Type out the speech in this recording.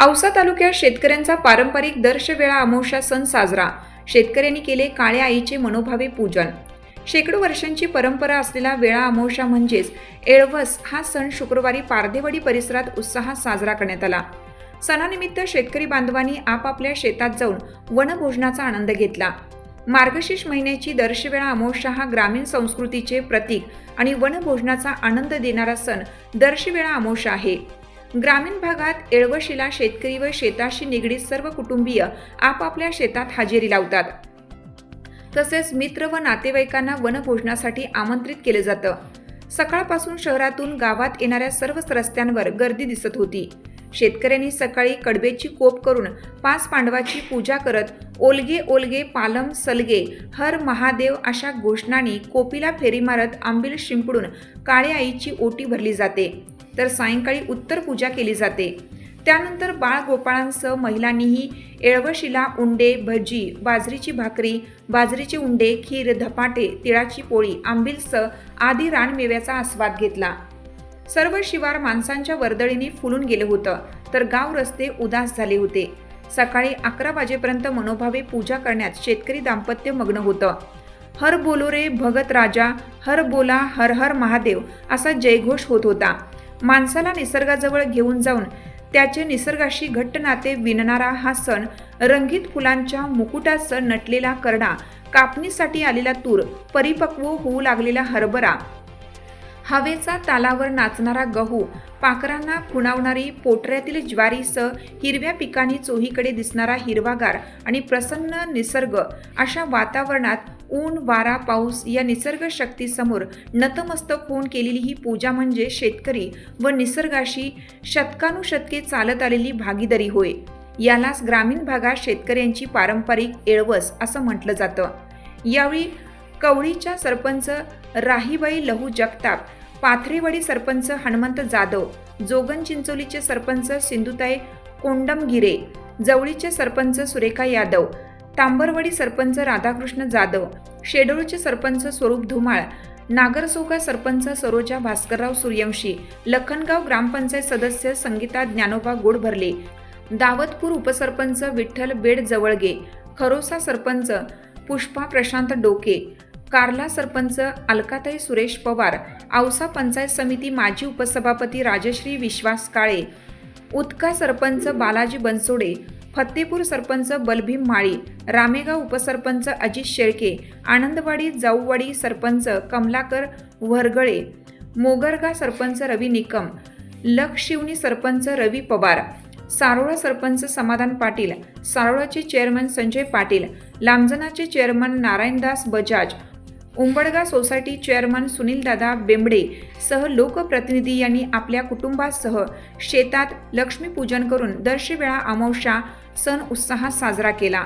औसा तालुक्यात शेतकऱ्यांचा पारंपरिक दर्शवेळा अमावस्या सण साजरा. शेतकऱ्यांनी केले काळ्या आईचे मनोभावे पूजन. शेकडो वर्षांची परंपरा असलेला वेळा अमावस्या म्हणजेच एळवस हा सण शुक्रवारी पारदेवडी परिसरात उत्साहात साजरा करण्यात आला. सणानिमित्त शेतकरी बांधवांनी आपापल्या शेतात जाऊन वनभोजनाचा आनंद घेतला. मार्गशीर्ष महिन्याची दर्शवेळा अमावस्या हा ग्रामीण संस्कृतीचे प्रतीक आणि वनभोजनाचा आनंद देणारा सण दर्शवेळा अमावस्या आहे. ग्रामीण भागात येळवशीला शेतकरी व शेताशी निगडीत सर्व कुटुंबीय आपापल्या शेतात हजेरी लावतात. तसेच मित्र व नातेवाईकांना वनभोजनासाठी आमंत्रित केले जातं. सकाळपासून शहरातून गावात येणाऱ्या सर्वच रस्त्यांवर गर्दी दिसत होती. शेतकऱ्यांनी सकाळी कडबेची कोप करून पाच पांडवाची पूजा करत ओलगे ओलगे पालम सलगे हर महादेव अशा घोषणांनी कोपीला फेरी मारत आंबील शिंपडून काळ्या आईची ओटी भरली जाते. तर सायंकाळी उत्तर पूजा केली जाते. त्यानंतर बाळ गोपाळांसह महिलांनीही एळवशीला उंडे भजी बाजरीची भाकरी बाजरीचे उंडे खीर धपाटे तिळाची पोळी आंबिलस आदी रानमेव्याचा आस्वाद घेतला. सर्व शिवार माणसांच्या वर्दळीने फुलून गेलं होतं तर गाव रस्ते उदास झाले होते. सकाळी अकरा वाजेपर्यंत मनोभावे पूजा करण्यात शेतकरी दाम्पत्य मग्न होतं. हर बोलो रे भगत राजा हर बोला हर हर महादेव असा जयघोष होत होता. माणसाला निसर्गाजवळ घेऊन जाऊन त्याचे निसर्गाशी घट्ट नाते विणणारा हा सण रंगीत फुलांच्या मुकुटासह नटलेला करडा कापणीसाठी आलेला तूर परिपक्व होऊ लागलेला हरभरा. हवेचा तालावर नाचणारा गहू पाखरांना खुणावणारी पोटऱ्यातील ज्वारीसह हिरव्या पिकांनी चोहीकडे दिसणारा हिरवागार आणि प्रसन्न निसर्ग अशा वातावरणात ऊन वारा पाऊस या निसर्ग शक्तीसमोर नतमस्तक होऊन केलेली ही पूजा म्हणजे शेतकरी व निसर्गाशी शतकानुशतके चालत आलेली भागीदारी होय. यालाच ग्रामीण भागात शेतकऱ्यांची पारंपरिक एळवस असं म्हटलं जातं. यावेळी कवळीच्या सरपंच राहीबाई लहू जगताप पाथरेवाडी सरपंच हनुमंत जाधव जोगन चिंचोलीचे सरपंच सिंधुताई कोंडमगिरे जवळीचे सरपंच सुरेखा यादव तांबरवाडी सरपंच राधाकृष्ण जाधव शेडोळचे सरपंच स्वरूप धुमाळ नागरसोगा सरपंच सरोजा भास्करराव सूर्यवंशी लखनगाव ग्रामपंचायत सदस्य संगीता ज्ञानोबा गोडभरले दावतपूर उपसरपंच विठ्ठल बेड जवळगे खरोसा सरपंच पुष्पा प्रशांत डोके कार्ला सरपंच अलकाताई सुरेश पवार औसा पंचायत समिती माजी उपसभापती राजश्री विश्वास काळे उदका सरपंच बालाजी बनसोडे फत्तेपूर सरपंच बलभीम माळी रामेगाव उपसरपंच अजित शेळके आनंदवाडी जाऊवाडी सरपंच कमलाकर वरगळे मोगरगा सरपंच रवी निकम लक्षशिवणी सरपंच रवी पवार सारोळा सरपंच समाधान पाटील सारोळाचे chairman Sanjay Patil लांबजनाचे chairman Narayandas Bajaj Umbadga society chairman Sunildada Bembade सह लोकप्रतिनिधी यांनी आपल्या कुटुंबासह शेतात लक्ष्मीपूजन करून दर्शवेळा अमावस्या सण उत्साहात साजरा केला.